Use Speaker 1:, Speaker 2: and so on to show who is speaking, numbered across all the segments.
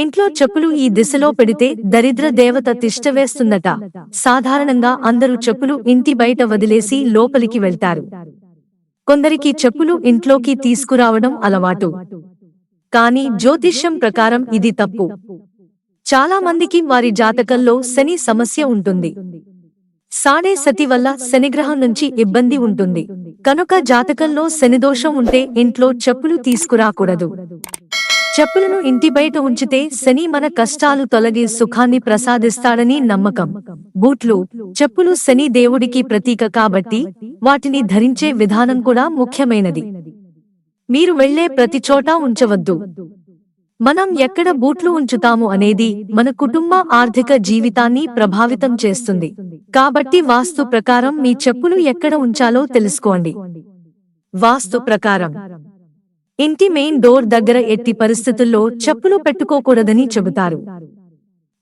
Speaker 1: ఇంట్లో చెప్పులు ఈ దిశలో పెడితే దరిద్ర దేవత తిష్టవేస్తుందట సాధారణంగా అందరూ చెప్పులు ఇంటి బయట వదిలేసి లోపలికి వెళ్తారు. కొందరికి చెప్పులు ఇంట్లోకి తీసుకురావడం అలవాటు. కాని జ్యోతిష్యం ప్రకారం ఇది తప్పు. చాలా మందికి వారి జాతకంలో శని సమస్య ఉంటుంది. సాడే సతి వల్ల శనిగ్రహం నుంచి ఇబ్బంది ఉంటుంది. కనుక జాతకంలో శనిదోషం ఉంటే ఇంట్లో చెప్పులు తీసుకురాకూడదు. చెప్పులను ఇంటి బయట ఉంచితే శని మన కష్టాలు తొలగి సుఖాన్ని ప్రసాదిస్తాడని నమ్మకం. బూట్లు చెప్పులు శని దేవుడికి ప్రతీక కాబట్టి వాటిని ధరించే విధానం కూడా ముఖ్యమైనది. మీరు వెళ్ళే ప్రతి చోట ఉంచవద్దు. మనం ఎక్కడ బూట్లు ఉంచుతాము అనేది మన కుటుంబ ఆర్థిక జీవితాన్ని ప్రభావితం చేస్తుంది. కాబట్టి వాస్తు ప్రకారం మీ చెప్పులు ఎక్కడ ఉంచాలో తెలుసుకోండి. వాస్తు ప్రకారం ఇంటి మెయిన్ డోర్ దగ్గర ఎట్టి పరిస్థితుల్లో చెప్పులు పెట్టుకోకూడదని చెబుతారు.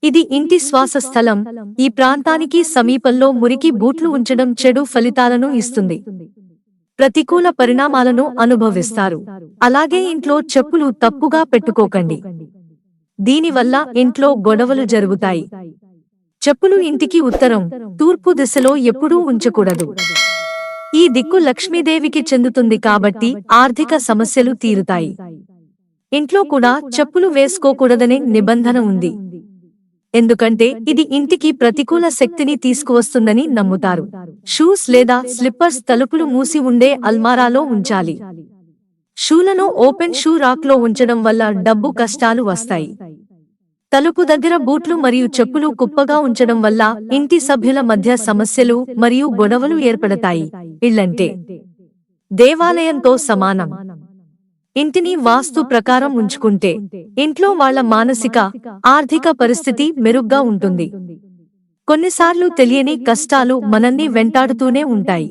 Speaker 1: ఇది ఇంటి శ్వాస స్థలం ఈ ప్రాంతానికి సమీపంలో మురికి బూట్లు ఉంచడం చెడు ఫలితాలను ఇస్తుంది. ప్రతికూల పరిణామాలను అనుభవిస్తారు. అలాగే ఇంట్లో చెప్పులు తప్పుగా పెట్టుకోకండి. దీనివల్ల ఇంట్లో గొడవలు జరుగుతాయి. చెప్పులు ఇంటికి ఉత్తరం తూర్పు దిశలో ఎప్పుడూ ఉంచకూడదు. ఈ దిక్కు లక్ష్మీదేవికి చెందుతుంది కాబట్టి ఆర్థిక సమస్యలు తీరుతాయి. ఇంట్లో కూడా చెప్పులు వేసుకోకూడదనే నిబంధన ఉంది. ఎందుకంటే ఇది ఇంటికి ప్రతికూల శక్తిని తీసుకువస్తుందని నమ్ముతారు. షూస్ లేదా స్లిప్పర్స్ తలుపులు మూసి ఉండే అల్మారాలో ఉంచాలి. షూలను ఓపెన్ షూ రాక్లో ఉంచడం వల్ల డబ్బు కష్టాలు వస్తాయి. తలుపు దగ్గర బూట్లు మరియు చెప్పులు కుప్పగా ఉంచడం వల్ల ఇంటి సభ్యుల మధ్య సమస్యలు మరియు గొడవలు ఏర్పడతాయి. ఇళ్ళంటే దేవాలయంతో సమానం. ఇంటిని వాస్తు ప్రకారం ఉంచుకుంటే ఇంట్లో వాళ్ళ మానసిక ఆర్థిక పరిస్థితి మెరుగ్గా ఉంటుంది. కొన్నిసార్లు తెలియని కష్టాలు మనల్ని వెంటాడుతూనే ఉంటాయి.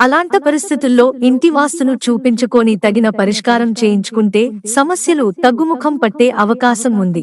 Speaker 1: అలాంటి పరిస్థితుల్లో ఇంటి వాస్తును చూపించుకొని తగిన పరిష్కారం చేయించుకుంటే సమస్యలు తగ్గుముఖం పట్టే అవకాశం ఉంది.